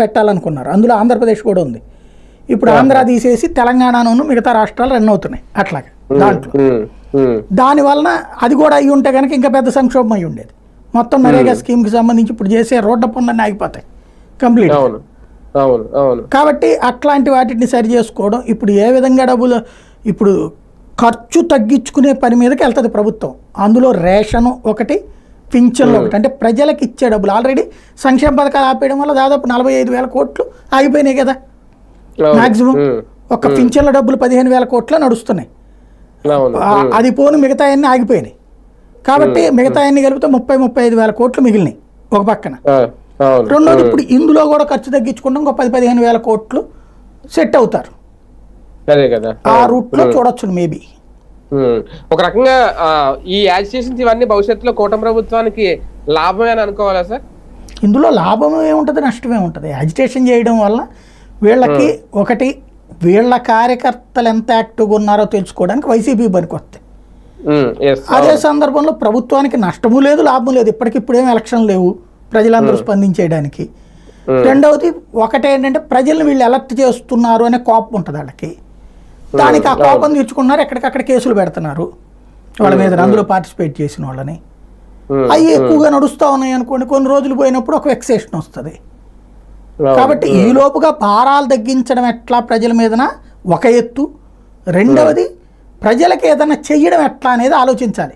పెట్టాలనుకున్నారు. అందులో ఆంధ్రప్రదేశ్ కూడా ఉంది. ఇప్పుడు ఆంధ్ర తీసేసి తెలంగాణను మిగతా రాష్ట్రాలు రన్ అవుతున్నాయి. అట్లాగే దాంట్లో. దాని వలన అది కూడా అయ్యి ఉంటే కనుక ఇంకా పెద్ద సంక్షోభం అయి ఉండేది. మొత్తం నరేగా స్కీమ్కి సంబంధించి ఇప్పుడు చేసే రోడ్ల పనులన్నీ ఆగిపోతాయి. కంప్లీట్ కాబట్టి అట్లాంటి వాటిని సరి చేసుకోవడం ఇప్పుడు ఏ విధంగా డబ్బులు ఇప్పుడు ఖర్చు తగ్గించుకునే పని మీదకి వెళ్తుంది ప్రభుత్వం. అందులో రేషను ఒకటి పింఛన్లు ఒకటి. అంటే ప్రజలకు ఇచ్చే డబ్బులు. ఆల్రెడీ సంక్షేమ పథకాలు ఆపేయడం వల్ల దాదాపు నలభై ఐదు వేల కోట్లు ఆగిపోయినాయి కదా. మాక్సిమం ఒక పింఛన్ల డబ్బులు పదిహేను వేల కోట్లు నడుస్తున్నాయి. అది పోను మిగతా అన్ని ఆగిపోయినాయి. కాబట్టి మిగతా అన్ని కలిపితే ముప్పై ముప్పై ఐదు వేల కోట్లు మిగిలినాయి ఒక పక్కన. రెండోది ఇప్పుడు ఇందులో కూడా ఖర్చు తగ్గించుకుంటాం. ఒక పది పదిహేను వేల కోట్లు సెట్ అవుతారు. ఆ రూట్లో చూడొచ్చు మేబీ. ఒక రకంగా ఈ యాజిటేషన్స్ ఇవన్నీ భవిష్యత్తులో కూటమి ప్రభుత్వానికి లాభమే అని అనుకోవాలా సార్? ఇందులో లాభం ఏముంటుంది నష్టమే ఉంటుంది. అజిటేషన్ చేయడం వల్ల వీళ్ళకి ఒకటి వీళ్ళ కార్యకర్తలు ఎంత యాక్టివ్గా ఉన్నారో తెలుసుకోవడానికి వైసీపీ పనికొస్తాయి అదే. సందర్భంలో ప్రభుత్వానికి నష్టము లేదు లాభం లేదు. ఇప్పటికిప్పుడేం ఎలక్షన్ లేవు ప్రజలందరూ స్పందించేయడానికి. రెండవది ఒకటేంటంటే ప్రజల్ని వీళ్ళు ఎలక్ట్ చేస్తున్నారు అనే కోపం ఉంటుంది వాళ్ళకి. దానికి ఆ కోపం తీర్చుకున్నారు ఎక్కడికక్కడ కేసులు పెడుతున్నారు. వాళ్ళ మీద అందులో పార్టిసిపేట్ చేసిన వాళ్ళని. అవి ఎక్కువగా నడుస్తూ ఉన్నాయి అనుకోండి కొన్ని రోజులు పోయినప్పుడు ఒక వెక్సేషన్ వస్తుంది. కాబట్టి ఈ లోపుగా భారాలు తగ్గించడం ఎట్లా ప్రజల మీదన? ఒక ఎత్తు. రెండవది ప్రజలకు ఏదైనా చెయ్యడం ఎట్లా అనేది ఆలోచించాలి.